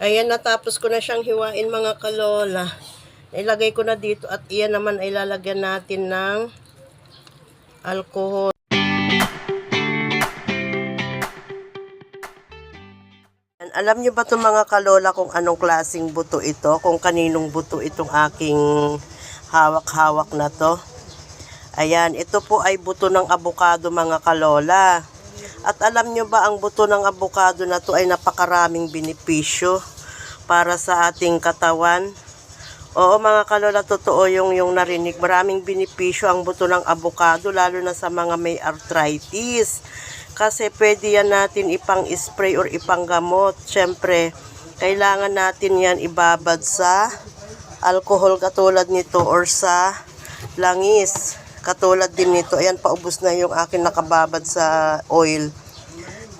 Ayan, natapos ko na siyang hiwain mga kalola. Ilagay ko na dito at iyan naman ay lalagyan natin ng alcohol. Alam niyo ba itong mga kalola kung anong klasing buto ito? Kung kaninong buto itong aking hawak-hawak na to? Ayan, ito po ay buto ng abukado mga kalola. At alam nyo ba ang buto ng abukado na to ay napakaraming benepisyo para sa ating katawan? Oo mga kalola, totoo yung, yung narinig. Maraming benepisyo ang buto ng abukado lalo na sa mga may arthritis. Kasi pwede yan natin ipang spray or ipang gamot. Siyempre, kailangan natin yan ibabad sa alcohol katulad nito or sa langis. Katulad din nito. Ayan, paubos na yung akin nakababad sa oil.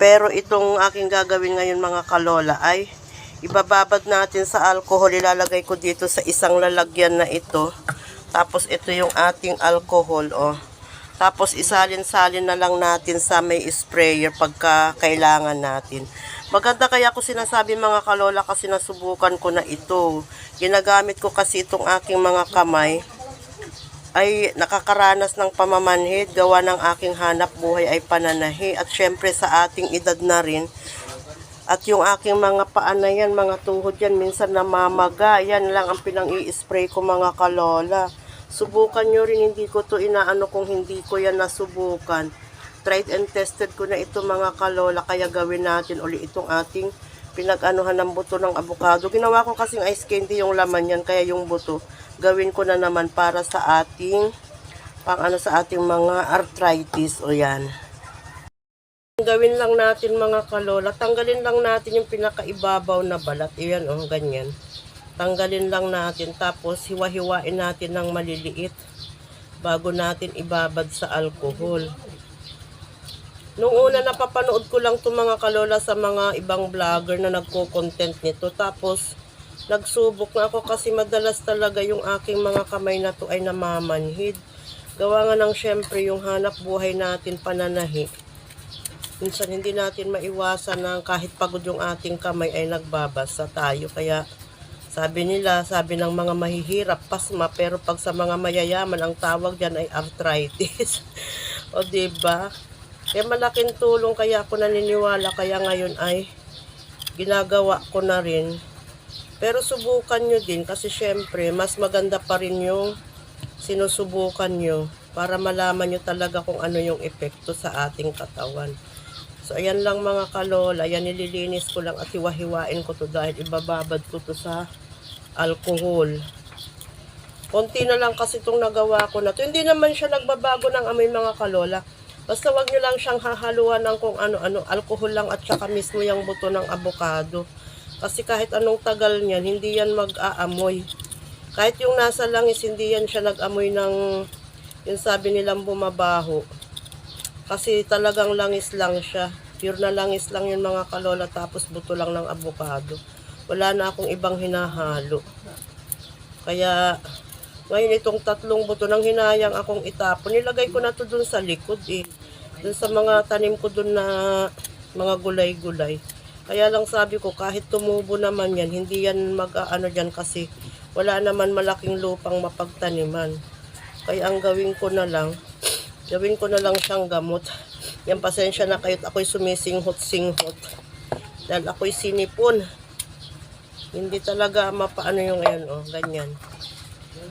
Pero itong aking gagawin ngayon mga kalola ay ibababad natin sa alcohol. Ilalagay ko dito sa isang lalagyan na ito. Tapos ito yung ating alcohol. Oh. Tapos isalin-salin na lang natin sa may sprayer pagka kailangan natin. Maganda kaya ako sinasabi mga kalola kasi nasubukan ko na ito. Ginagamit ko kasi itong aking mga kamay ay nakakaranas ng pamamanhid, gawa ng aking hanap buhay ay pananahi at syempre sa ating edad na rin at yung aking mga paa yan, mga tuhod yan, minsan namamaga, yan lang ang pinang i-spray ko mga kalola. Subukan nyo rin, hindi ko to inaano kung hindi ko yan nasubukan. Tried and tested ko na ito mga kalola, kaya gawin natin uli itong ating pinag-anuhan ng buto ng abukado. Ginawa ko kasing ice candy yung laman yan, kaya yung buto gawin ko na naman para sa ating pang ano sa ating mga arthritis o yan. Gawin lang natin mga kalola, tanggalin lang natin yung pinakaibabaw na balat. Iyan oh, ganyan. Tanggalin lang natin tapos hiwa-hiwain natin ng maliliit bago natin ibabad sa alcohol. Nung una napapanood ko lang itong mga kalola sa mga ibang vlogger na nagko-content nito. Tapos nagsubok na ako kasi madalas talaga yung aking mga kamay na to ay namamanhid. Gawa nga ng syempre yung hanap buhay natin pananahi. Minsan hindi natin maiwasan na kahit pagod yung ating kamay ay nagbabasa tayo. Kaya sabi nila, sabi ng mga mahihirap, pasma, pero pag sa mga mayayaman, ang tawag dyan ay arthritis. o ba diba? Kaya malaking tulong kaya ako naniniwala, kaya ngayon ay ginagawa ko na rin pero subukan nyo din kasi syempre mas maganda pa rin yung sinusubukan nyo para malaman nyo talaga kung ano yung epekto sa ating katawan. So ayan lang mga kalola, yan nililinis ko lang at hiwa-hiwain ko to dahil ibababad ko to sa alcohol. Konti na lang kasi itong nagawa ko na to. Hindi naman siya nagbabago ng amoy mga kalola. Basta wag nyo lang siyang hahaluan ng kung ano-ano, alcohol lang at saka mismo yung buto ng avocado. Kasi kahit anong tagal niyan, hindi yan mag-aamoy. Kahit yung nasa langis, hindi yan siya nag-amoy ng, yung sabi nilang bumabaho. Kasi talagang langis lang siya. Pure na langis lang yung mga kalola, tapos buto lang ng avocado. Wala na akong ibang hinahalo. Kaya, ngayon itong tatlong buto nang hinayang akong itapon, nilagay ko na to dun sa likod eh. Dun sa mga tanim ko dun na mga gulay-gulay. Kaya lang sabi ko, kahit tumubo naman yan, hindi yan mag-ano dyan kasi wala naman malaking lupang mapagtaniman. Kaya ang gawin ko na lang, gawin ko na lang siyang gamot. Yan pasensya na kayo't ako'y sumisinghot-singhot. Dahil ako'y sinipon. Hindi talaga mapaano yung ayan, oh, ganyan.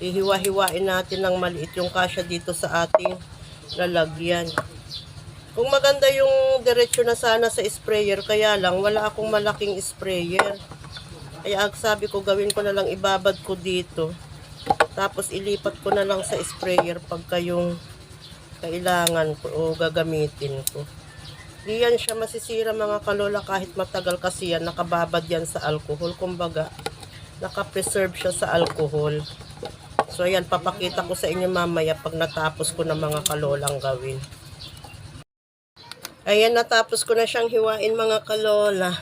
Ihiwa-hiwain natin ng maliit yung kasya dito sa ating lalagyan. Kung maganda yung diretsyo na sana sa sprayer, kaya lang wala akong malaking sprayer. Kaya sabi ko gawin ko na lang ibabad ko dito. Tapos ilipat ko na lang sa sprayer pagka yung kailangan ko o gagamitin ko. Di yan siya masisira mga kalola kahit matagal kasi yan. Nakababad yan sa alcohol. Kumbaga, nakapreserve siya sa alcohol. So ayan, papakita ko sa inyo mamaya pag natapos ko na mga kalolang gawin. Ayan, natapos ko na siyang hiwain mga kalola.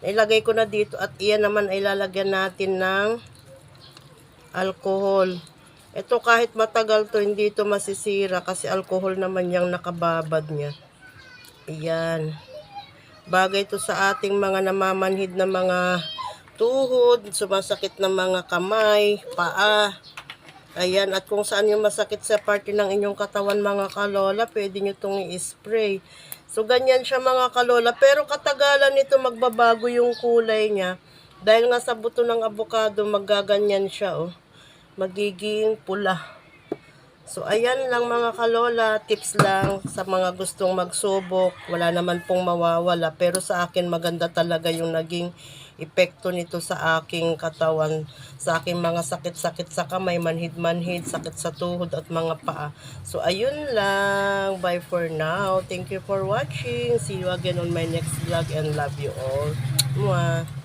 Ilagay ko na dito at iyan naman ay lalagyan natin ng alcohol. Ito kahit matagal to, hindi ito masisira kasi alcohol naman yung nakababad niya. Ayan. Bagay to sa ating mga namamanhid na mga tuhod, sumasakit ng mga kamay, paa. Ayan, at kung saan yung masakit sa parte ng inyong katawan mga kalola, pwede nyo itong i-spray. So, ganyan siya mga kalola. Pero katagalan nito magbabago yung kulay niya. Dahil nga sa buto ng avocado, magaganyan siya, oh. Magiging pula. So, ayan lang mga kalola, tips lang sa mga gustong magsubok. Wala naman pong mawawala. Pero sa akin, maganda talaga yung naging epekto nito sa aking katawan. Sa aking mga sakit-sakit sa kamay, manhid-manhid, sakit sa tuhod at mga paa. So, ayun lang. Bye for now. Thank you for watching. See you again on my next vlog and love you all. Mwah.